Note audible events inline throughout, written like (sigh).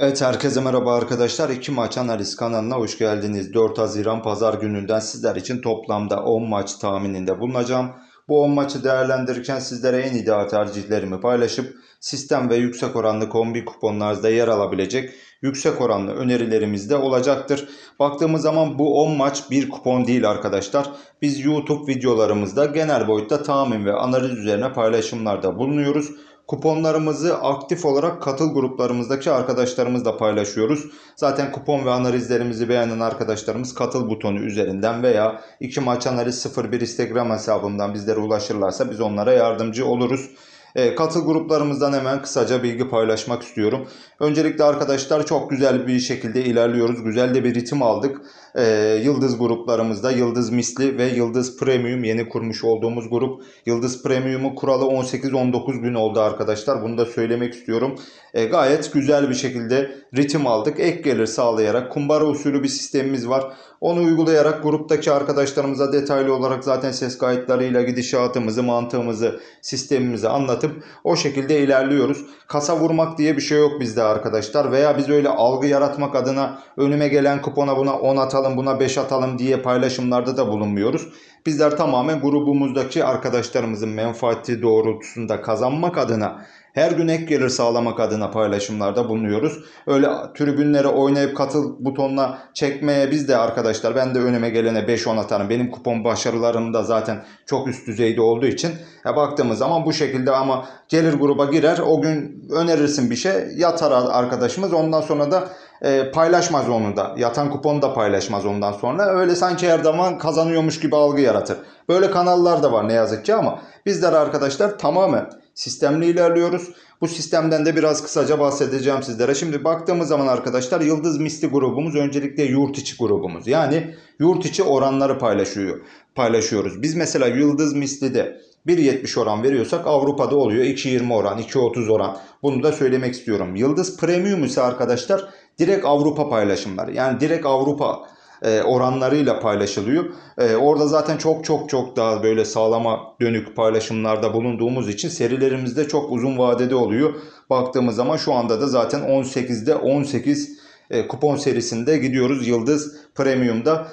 Evet herkese merhaba arkadaşlar. İki maç analiz kanalına hoş geldiniz. 4 Haziran Pazar gününden sizler için toplamda 10 maç tahmininde bulunacağım. Bu 10 maçı değerlendirirken sizlere en ideal tercihlerimi paylaşıp sistem ve yüksek oranlı kombi kuponlarınızda yer alabilecek yüksek oranlı önerilerimiz de olacaktır. Baktığımız zaman bu 10 maç bir kupon değil arkadaşlar. Biz YouTube videolarımızda genel boyutta tahmin ve analiz üzerine paylaşımlarda bulunuyoruz. Kuponlarımızı aktif olarak katıl gruplarımızdaki arkadaşlarımızla paylaşıyoruz. Zaten kupon ve analizlerimizi beğenen arkadaşlarımız katıl butonu üzerinden veya 2 maç analiz 01 Instagram hesabımdan bizlere ulaşırlarsa biz onlara yardımcı oluruz. E, katıl gruplarımızdan hemen kısaca bilgi paylaşmak istiyorum. Öncelikle arkadaşlar çok güzel bir şekilde ilerliyoruz. Güzel de bir ritim aldık. E, Yıldız gruplarımızda Yıldız Misli ve Yıldız Premium yeni kurmuş olduğumuz grup. Yıldız Premium'u kuralı 18-19 gün oldu arkadaşlar. Bunu da söylemek istiyorum. E, gayet güzel bir şekilde ritim aldık. Ek gelir sağlayarak kumbara usulü bir sistemimiz var. Onu uygulayarak gruptaki arkadaşlarımıza detaylı olarak zaten ses kayıtlarıyla gidişatımızı, mantığımızı, sistemimizi anlatıp o şekilde ilerliyoruz. Kasa vurmak diye bir şey yok bizde arkadaşlar veya biz öyle algı yaratmak adına önüme gelen kupona buna 10 atalım, buna 5 atalım diye paylaşımlarda da bulunmuyoruz. Bizler tamamen grubumuzdaki arkadaşlarımızın menfaati doğrultusunda kazanmak adına her gün ek gelir sağlamak adına paylaşımlarda bulunuyoruz. Öyle tribünlere oynayıp katıl butonuna çekmeye biz de arkadaşlar ben de önüme gelene 5-10 atarım. Benim kupon başarılarım da zaten çok üst düzeyde olduğu için ya baktığımız zaman bu şekilde ama gelir gruba girer o gün önerirsin bir şey yatar arkadaşımız ondan sonra da e, paylaşmaz onu da. Yatan kuponu da paylaşmaz ondan sonra. Öyle sanki her zaman kazanıyormuş gibi algı yaratır. Böyle kanallar da var ne yazık ki ama bizler arkadaşlar tamamen sistemli ilerliyoruz. Bu sistemden de biraz kısaca bahsedeceğim sizlere. Şimdi baktığımız zaman arkadaşlar Yıldız Misli grubumuz öncelikle yurt içi grubumuz. Yani yurt içi oranları paylaşıyor, paylaşıyoruz. Biz mesela Yıldız Misli'de 1.70 oran veriyorsak Avrupa'da oluyor 2.20 oran, 2.30 oran. Bunu da söylemek istiyorum. Yıldız Premium ise arkadaşlar direkt Avrupa paylaşımları. Yani direkt Avrupa e, oranlarıyla paylaşılıyor. E, orada zaten çok çok çok daha böyle sağlama dönük paylaşımlarda bulunduğumuz için serilerimizde çok uzun vadede oluyor. Baktığımız zaman şu anda da zaten 18'de 18 e, kupon serisinde gidiyoruz Yıldız Premium'da.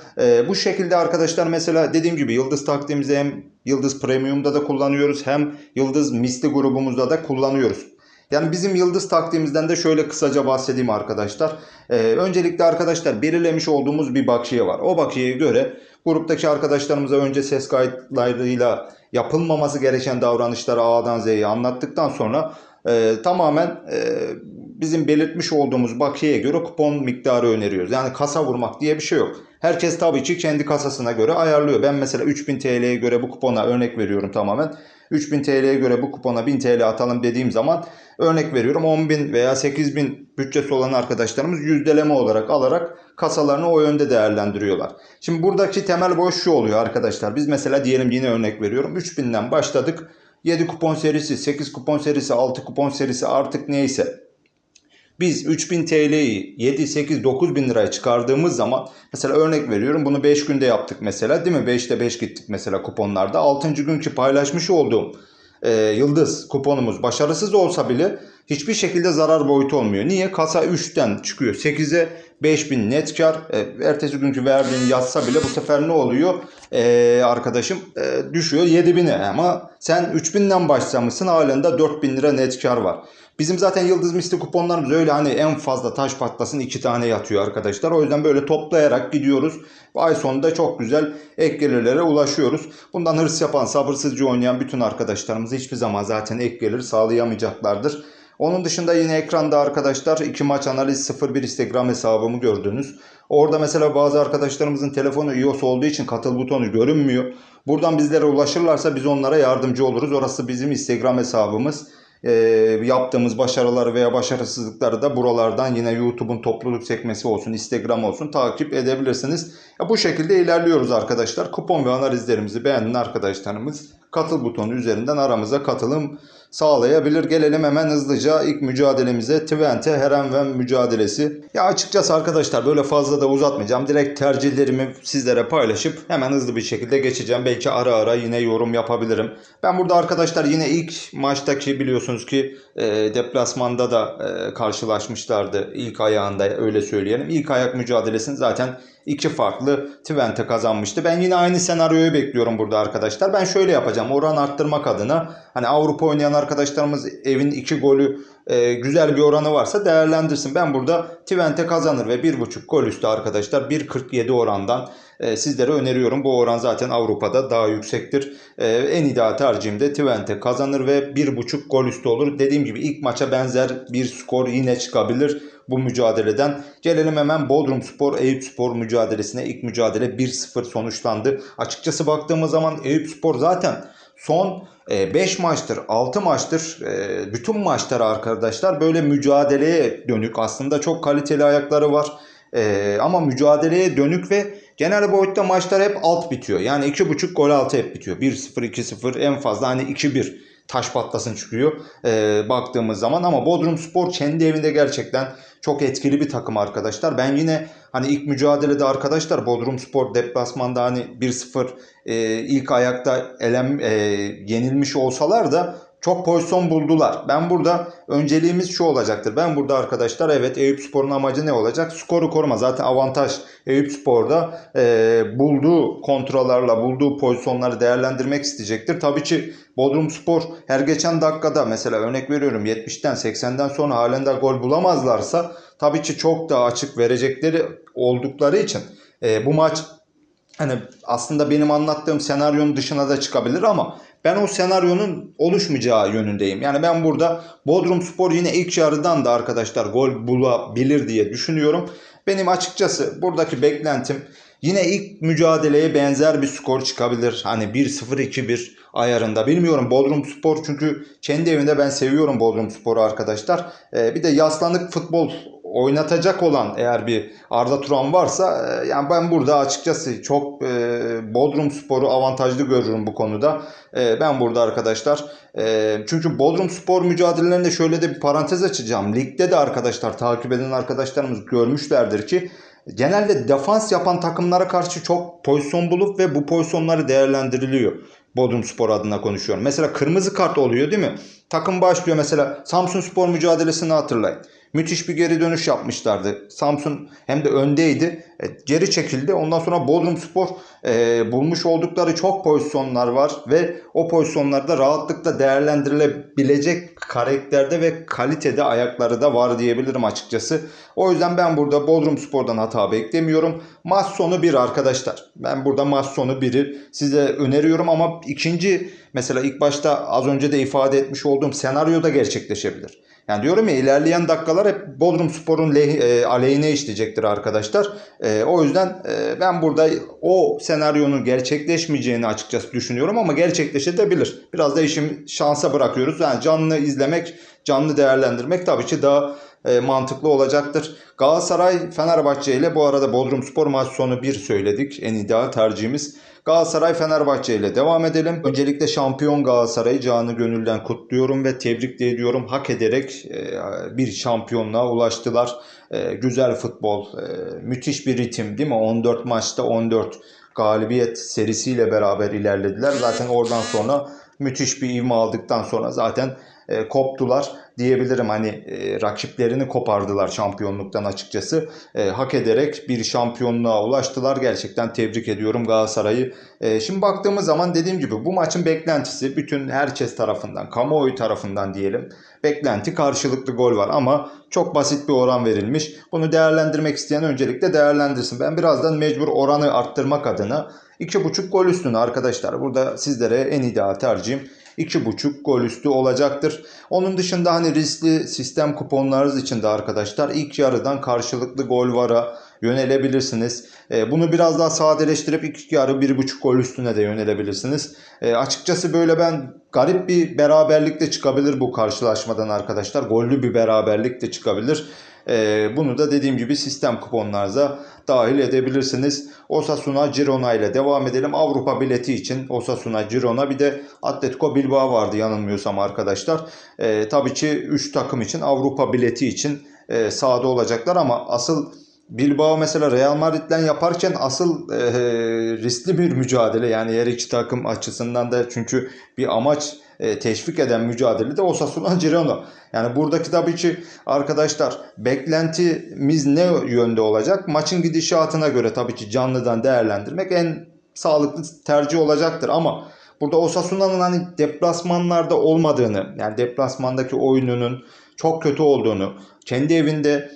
Bu şekilde arkadaşlar mesela dediğim gibi Yıldız taktiğimizi hem Yıldız Premium'da da kullanıyoruz hem Yıldız Misli grubumuzda da kullanıyoruz. Yani bizim yıldız taktiğimizden de şöyle kısaca bahsedeyim arkadaşlar. Ee, öncelikle arkadaşlar belirlemiş olduğumuz bir bakiye var. O bakiyeye göre gruptaki arkadaşlarımıza önce ses kayıtlarıyla yapılmaması gereken davranışları A'dan Z'ye anlattıktan sonra e, tamamen e, bizim belirtmiş olduğumuz bakiyeye göre kupon miktarı öneriyoruz. Yani kasa vurmak diye bir şey yok. Herkes tabii ki kendi kasasına göre ayarlıyor. Ben mesela 3000 TL'ye göre bu kupona örnek veriyorum tamamen. 3000 TL'ye göre bu kupona 1000 TL atalım dediğim zaman örnek veriyorum 10.000 veya 8.000 bütçesi olan arkadaşlarımız yüzdeleme olarak alarak kasalarını o yönde değerlendiriyorlar. Şimdi buradaki temel boş şu oluyor arkadaşlar. Biz mesela diyelim yine örnek veriyorum 3000'den başladık. 7 kupon serisi, 8 kupon serisi, 6 kupon serisi artık neyse biz 3000 TL'yi 7, 8, 9 bin liraya çıkardığımız zaman mesela örnek veriyorum bunu 5 günde yaptık mesela değil mi? 5'te 5 gittik mesela kuponlarda. 6. günkü paylaşmış olduğum e, yıldız kuponumuz başarısız olsa bile hiçbir şekilde zarar boyutu olmuyor. Niye? Kasa 3'ten çıkıyor. 8'e 5000 net kar. E, ertesi günkü verdiğin yazsa bile bu sefer ne oluyor? E, arkadaşım e, düşüyor 7000'e ama sen 3000'den başlamışsın halen de 4000 lira net kar var. Bizim zaten Yıldız Misli kuponlarımız öyle hani en fazla taş patlasın iki tane yatıyor arkadaşlar. O yüzden böyle toplayarak gidiyoruz. Ay sonunda çok güzel ek gelirlere ulaşıyoruz. Bundan hırs yapan, sabırsızca oynayan bütün arkadaşlarımız hiçbir zaman zaten ek gelir sağlayamayacaklardır. Onun dışında yine ekranda arkadaşlar iki maç analiz 01 Instagram hesabımı gördünüz. Orada mesela bazı arkadaşlarımızın telefonu iOS olduğu için katıl butonu görünmüyor. Buradan bizlere ulaşırlarsa biz onlara yardımcı oluruz. Orası bizim Instagram hesabımız e, yaptığımız başarıları veya başarısızlıkları da buralardan yine YouTube'un topluluk sekmesi olsun, Instagram olsun takip edebilirsiniz. Ya bu şekilde ilerliyoruz arkadaşlar. Kupon ve analizlerimizi beğenen arkadaşlarımız katıl butonu üzerinden aramıza katılım sağlayabilir. Gelelim hemen hızlıca ilk mücadelemize. Twente Herenven mücadelesi. Ya açıkçası arkadaşlar böyle fazla da uzatmayacağım. Direkt tercihlerimi sizlere paylaşıp hemen hızlı bir şekilde geçeceğim. Belki ara ara yine yorum yapabilirim. Ben burada arkadaşlar yine ilk maçtaki biliyorsunuz ki e, deplasmanda da e, karşılaşmışlardı. İlk ayağında öyle söyleyelim. İlk ayak mücadelesini zaten iki farklı Twente kazanmıştı. Ben yine aynı senaryoyu bekliyorum burada arkadaşlar. Ben şöyle yapacağım. Oran arttırmak adına hani Avrupa oynayan arkadaşlarımız evin iki golü e, güzel bir oranı varsa değerlendirsin. Ben burada Twente kazanır ve 1.5 gol üstü arkadaşlar 1.47 orandan e, sizlere öneriyorum. Bu oran zaten Avrupa'da daha yüksektir. E, en ideal tercihim de Twente kazanır ve 1.5 gol üstü olur. Dediğim gibi ilk maça benzer bir skor yine çıkabilir bu mücadeleden. Gelelim hemen Bodrum Spor Eyüp Spor mücadelesine. İlk mücadele 1-0 sonuçlandı. Açıkçası baktığımız zaman Eyüp Spor zaten son 5 maçtır, 6 maçtır e, bütün maçlar arkadaşlar böyle mücadeleye dönük aslında çok kaliteli ayakları var. E, ama mücadeleye dönük ve genel boyutta maçlar hep alt bitiyor. Yani 2.5 gol altı hep bitiyor. 1-0, 2-0 en fazla hani 2-1 taş patlasın çıkıyor e, baktığımız zaman. Ama Bodrum Spor kendi evinde gerçekten çok etkili bir takım arkadaşlar. Ben yine hani ilk mücadelede arkadaşlar Bodrum Spor deplasmanda hani 1-0 e, ilk ayakta elem e, yenilmiş olsalar da çok pozisyon buldular. Ben burada önceliğimiz şu olacaktır. Ben burada arkadaşlar evet Eyüp Spor'un amacı ne olacak? Skoru koruma. Zaten avantaj Eyüp Spor'da e, bulduğu kontrollerle bulduğu pozisyonları değerlendirmek isteyecektir. Tabii ki Bodrum Spor her geçen dakikada mesela örnek veriyorum 70'ten 80'den sonra halen de gol bulamazlarsa tabii ki çok daha açık verecekleri oldukları için e, bu maç hani aslında benim anlattığım senaryonun dışına da çıkabilir ama ben o senaryonun oluşmayacağı yönündeyim. Yani ben burada Bodrum Spor yine ilk yarıdan da arkadaşlar gol bulabilir diye düşünüyorum. Benim açıkçası buradaki beklentim yine ilk mücadeleye benzer bir skor çıkabilir. Hani 1-0-2-1 ayarında. Bilmiyorum Bodrum Spor çünkü kendi evinde ben seviyorum Bodrum Spor'u arkadaşlar. Ee, bir de yaslanık futbol oynatacak olan eğer bir Arda Turan varsa e, yani ben burada açıkçası çok e, Bodrum Spor'u avantajlı görürüm bu konuda. E, ben burada arkadaşlar e, çünkü Bodrum Spor mücadelelerinde şöyle de bir parantez açacağım. Ligde de arkadaşlar takip eden arkadaşlarımız görmüşlerdir ki genelde defans yapan takımlara karşı çok pozisyon bulup ve bu pozisyonları değerlendiriliyor. Bodrum Spor adına konuşuyorum. Mesela kırmızı kart oluyor değil mi? Takım başlıyor mesela Samsun Spor mücadelesini hatırlayın. Müthiş bir geri dönüş yapmışlardı. Samsun hem de öndeydi. E, geri çekildi. Ondan sonra Bodrum Spor e, bulmuş oldukları çok pozisyonlar var ve o pozisyonlarda rahatlıkla değerlendirilebilecek karakterde ve kalitede ayakları da var diyebilirim açıkçası. O yüzden ben burada Bodrum Spor'dan hata beklemiyorum. Maç sonu 1 arkadaşlar. Ben burada maç sonu 1'i size öneriyorum ama ikinci mesela ilk başta az önce de ifade etmiş olduğum senaryo da gerçekleşebilir. Yani diyorum ya ilerleyen dakikalar hep Bodrum Spor'un e, aleyhine işleyecektir arkadaşlar. E, o yüzden e, ben burada o senaryonun gerçekleşmeyeceğini açıkçası düşünüyorum ama gerçekleşebilir. Biraz da işimi şansa bırakıyoruz. Yani canlı izlemek, canlı değerlendirmek tabii ki daha e, mantıklı olacaktır. Galatasaray Fenerbahçe ile bu arada Bodrum Spor maç sonu 1 söyledik. En ideal tercihimiz. Galatasaray Fenerbahçe ile devam edelim. Öncelikle şampiyon Galatasaray'ı canı gönülden kutluyorum ve tebrik de ediyorum. Hak ederek e, bir şampiyonluğa ulaştılar. E, güzel futbol, e, müthiş bir ritim değil mi? 14 maçta 14 galibiyet serisiyle beraber ilerlediler. Zaten oradan sonra müthiş bir ivme aldıktan sonra zaten koptular diyebilirim. Hani e, rakiplerini kopardılar şampiyonluktan açıkçası. E, hak ederek bir şampiyonluğa ulaştılar. Gerçekten tebrik ediyorum Galatasaray'ı. E, şimdi baktığımız zaman dediğim gibi bu maçın beklentisi bütün herkes tarafından, kamuoyu tarafından diyelim. Beklenti karşılıklı gol var ama çok basit bir oran verilmiş. Bunu değerlendirmek isteyen öncelikle değerlendirsin. Ben birazdan mecbur oranı arttırmak adına 2.5 gol üstünü arkadaşlar. Burada sizlere en ideal tercihim 2.5 gol üstü olacaktır. Onun dışında hani riskli sistem kuponlarınız için de arkadaşlar ilk yarıdan karşılıklı gol vara yönelebilirsiniz. E, bunu biraz daha sadeleştirip ilk yarı 1.5 gol üstüne de yönelebilirsiniz. E, açıkçası böyle ben garip bir beraberlik de çıkabilir bu karşılaşmadan arkadaşlar. Gollü bir beraberlik de çıkabilir. Ee, bunu da dediğim gibi sistem kuponlarınıza dahil edebilirsiniz. Osasuna Girona ile devam edelim. Avrupa bileti için Osasuna Girona bir de Atletico Bilbao vardı yanılmıyorsam arkadaşlar. Ee, tabii ki 3 takım için Avrupa bileti için e, sahada olacaklar ama asıl Bilbao mesela Real Madrid'den yaparken asıl e, riskli bir mücadele yani her iki takım açısından da çünkü bir amaç e, teşvik eden mücadele de Osasuna (laughs) Girona. Yani buradaki tabii ki arkadaşlar beklentimiz ne yönde olacak? Maçın gidişatına göre tabii ki canlıdan değerlendirmek en sağlıklı tercih olacaktır ama burada Osasuna'nın hani deplasmanlarda olmadığını yani deplasmandaki oyununun çok kötü olduğunu, kendi evinde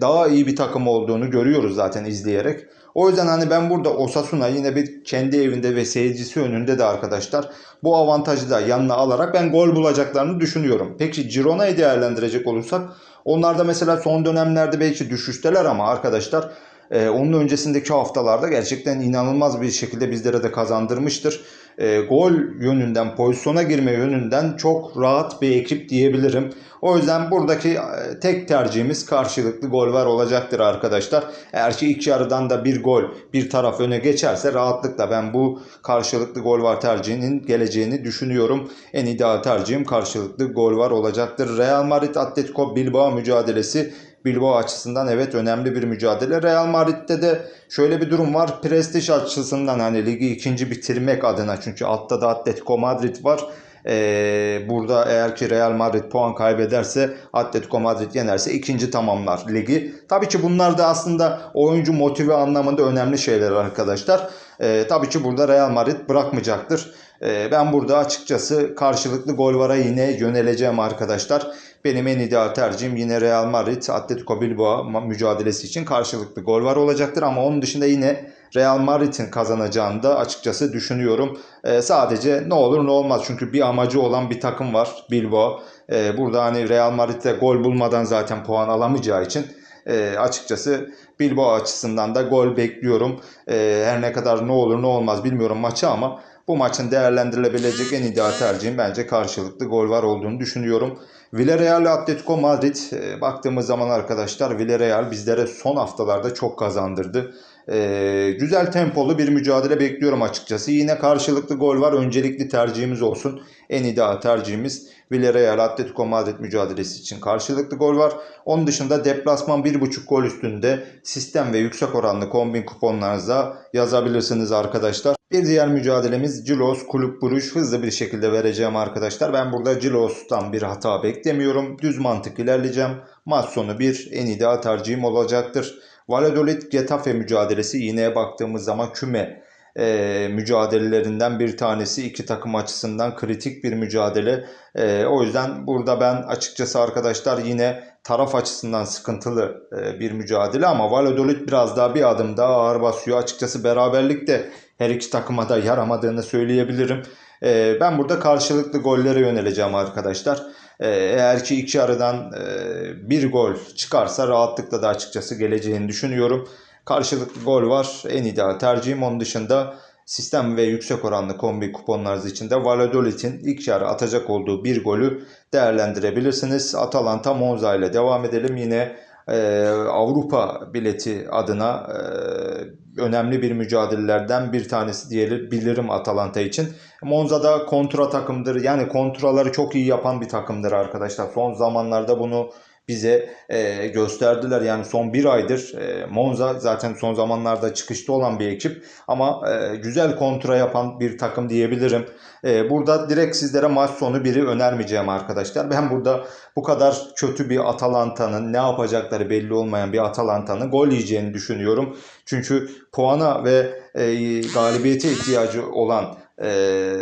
daha iyi bir takım olduğunu görüyoruz zaten izleyerek. O yüzden hani ben burada Osasuna yine bir kendi evinde ve seyircisi önünde de arkadaşlar bu avantajı da yanına alarak ben gol bulacaklarını düşünüyorum. Peki Girona'yı değerlendirecek olursak onlar da mesela son dönemlerde belki düşüşteler ama arkadaşlar e, onun öncesindeki haftalarda gerçekten inanılmaz bir şekilde bizlere de kazandırmıştır. E, gol yönünden, pozisyona girme yönünden çok rahat bir ekip diyebilirim. O yüzden buradaki e, tek tercihimiz karşılıklı gol var olacaktır arkadaşlar. Eğer ki ilk yarıdan da bir gol bir taraf öne geçerse rahatlıkla ben bu karşılıklı gol var tercihinin geleceğini düşünüyorum. En ideal tercihim karşılıklı gol var olacaktır. Real Madrid Atletico Bilbao mücadelesi Bilbao açısından evet önemli bir mücadele. Real Madrid'de de şöyle bir durum var. Prestij açısından hani ligi ikinci bitirmek adına çünkü altta da Atletico Madrid var. Ee, burada eğer ki Real Madrid puan kaybederse Atletico Madrid yenerse ikinci tamamlar ligi. Tabii ki bunlar da aslında oyuncu motive anlamında önemli şeyler arkadaşlar. Ee, tabii ki burada Real Madrid bırakmayacaktır. Ee, ben burada açıkçası karşılıklı gol vara yine yöneleceğim arkadaşlar. Benim en ideal tercihim yine Real Madrid Atletico Bilbao mücadelesi için karşılıklı gol var olacaktır ama onun dışında yine Real Madrid'in kazanacağını da açıkçası düşünüyorum. Ee, sadece ne olur ne olmaz çünkü bir amacı olan bir takım var Bilbao. Ee, burada hani Real Madrid'de gol bulmadan zaten puan alamayacağı için e, açıkçası Bilbao açısından da gol bekliyorum. E, her ne kadar ne olur ne olmaz bilmiyorum maçı ama bu maçın değerlendirilebilecek en ideal tercihim bence karşılıklı gol var olduğunu düşünüyorum. Villarreal Atletico Madrid e, baktığımız zaman arkadaşlar Villarreal bizlere son haftalarda çok kazandırdı. E, güzel tempolu bir mücadele bekliyorum açıkçası. Yine karşılıklı gol var. Öncelikli tercihimiz olsun. En ideal tercihimiz Villarreal Atletico Madrid mücadelesi için karşılıklı gol var. Onun dışında deplasman 1.5 gol üstünde sistem ve yüksek oranlı kombin kuponlarınıza yazabilirsiniz arkadaşlar. Bir diğer mücadelemiz Cilos Kulüp Buruş hızlı bir şekilde vereceğim arkadaşlar. Ben burada Cilos'tan bir hata beklemiyorum. Düz mantık ilerleyeceğim. Maç sonu bir en ideal tercihim olacaktır. Valladolid Getafe mücadelesi yine baktığımız zaman küme e, mücadelelerinden bir tanesi. iki takım açısından kritik bir mücadele. E, o yüzden burada ben açıkçası arkadaşlar yine taraf açısından sıkıntılı e, bir mücadele ama Valladolid biraz daha bir adım daha ağır basıyor. Açıkçası beraberlik de her iki takıma da yaramadığını söyleyebilirim. E, ben burada karşılıklı gollere yöneleceğim arkadaşlar. E, eğer ki iki yarıdan e, bir gol çıkarsa rahatlıkla da açıkçası geleceğini düşünüyorum. Karşılıklı gol var. En ideal tercihim. Onun dışında sistem ve yüksek oranlı kombi kuponlarınız için de Valladolid'in ilk yarı atacak olduğu bir golü değerlendirebilirsiniz. Atalanta Monza ile devam edelim. Yine e, Avrupa bileti adına e, önemli bir mücadelelerden bir tanesi diyebilirim Atalanta için. Monza da kontra takımdır. Yani kontraları çok iyi yapan bir takımdır arkadaşlar. Son zamanlarda bunu bize e, gösterdiler. Yani son bir aydır e, Monza zaten son zamanlarda çıkışta olan bir ekip ama e, güzel kontra yapan bir takım diyebilirim. E, burada direkt sizlere maç sonu biri önermeyeceğim arkadaşlar. Ben burada bu kadar kötü bir Atalanta'nın ne yapacakları belli olmayan bir Atalanta'nın gol yiyeceğini düşünüyorum. Çünkü puana ve e, galibiyete ihtiyacı olan e,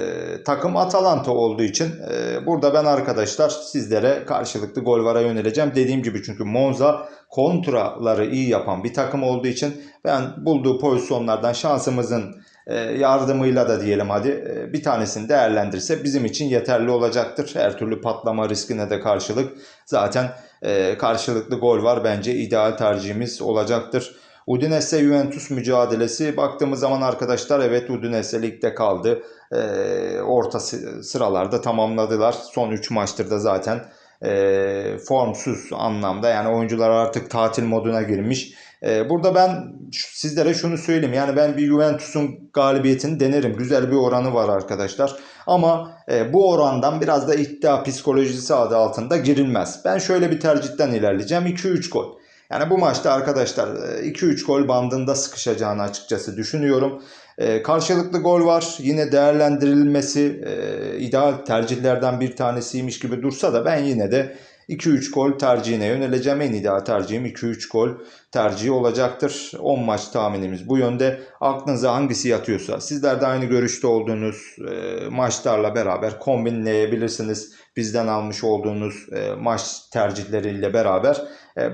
takım Atalanta olduğu için e, burada ben arkadaşlar sizlere karşılıklı gol vara yöneleceğim. Dediğim gibi çünkü Monza kontraları iyi yapan bir takım olduğu için ben bulduğu pozisyonlardan şansımızın e, yardımıyla da diyelim hadi e, bir tanesini değerlendirse bizim için yeterli olacaktır. Her türlü patlama riskine de karşılık zaten e, karşılıklı gol var bence ideal tercihimiz olacaktır. Udinese Juventus mücadelesi baktığımız zaman arkadaşlar evet Udinese ligde kaldı. Ee, orta sı- sıralarda tamamladılar. Son 3 maçtır da zaten e, formsuz anlamda yani oyuncular artık tatil moduna girmiş. E, burada ben sizlere şunu söyleyeyim yani ben bir Juventus'un galibiyetini denerim. Güzel bir oranı var arkadaşlar. Ama e, bu orandan biraz da iddia psikolojisi adı altında girilmez. Ben şöyle bir tercihten ilerleyeceğim. 2-3 gol. Yani bu maçta arkadaşlar e, 2-3 gol bandında sıkışacağını açıkçası düşünüyorum. E, karşılıklı gol var. Yine değerlendirilmesi e, ideal tercihlerden bir tanesiymiş gibi dursa da ben yine de 2-3 gol tercihine yöneleceğim. En ideal tercihim 2-3 gol tercihi olacaktır. 10 maç tahminimiz bu yönde. Aklınıza hangisi yatıyorsa sizler de aynı görüşte olduğunuz e, maçlarla beraber kombinleyebilirsiniz. Bizden almış olduğunuz e, maç tercihleriyle beraber e,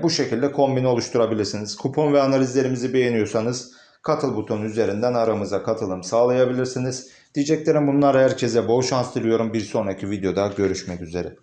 bu şekilde kombin oluşturabilirsiniz. Kupon ve analizlerimizi beğeniyorsanız katıl butonu üzerinden aramıza katılım sağlayabilirsiniz. Diyeceklerim bunlar herkese bol şans diliyorum. Bir sonraki videoda görüşmek üzere.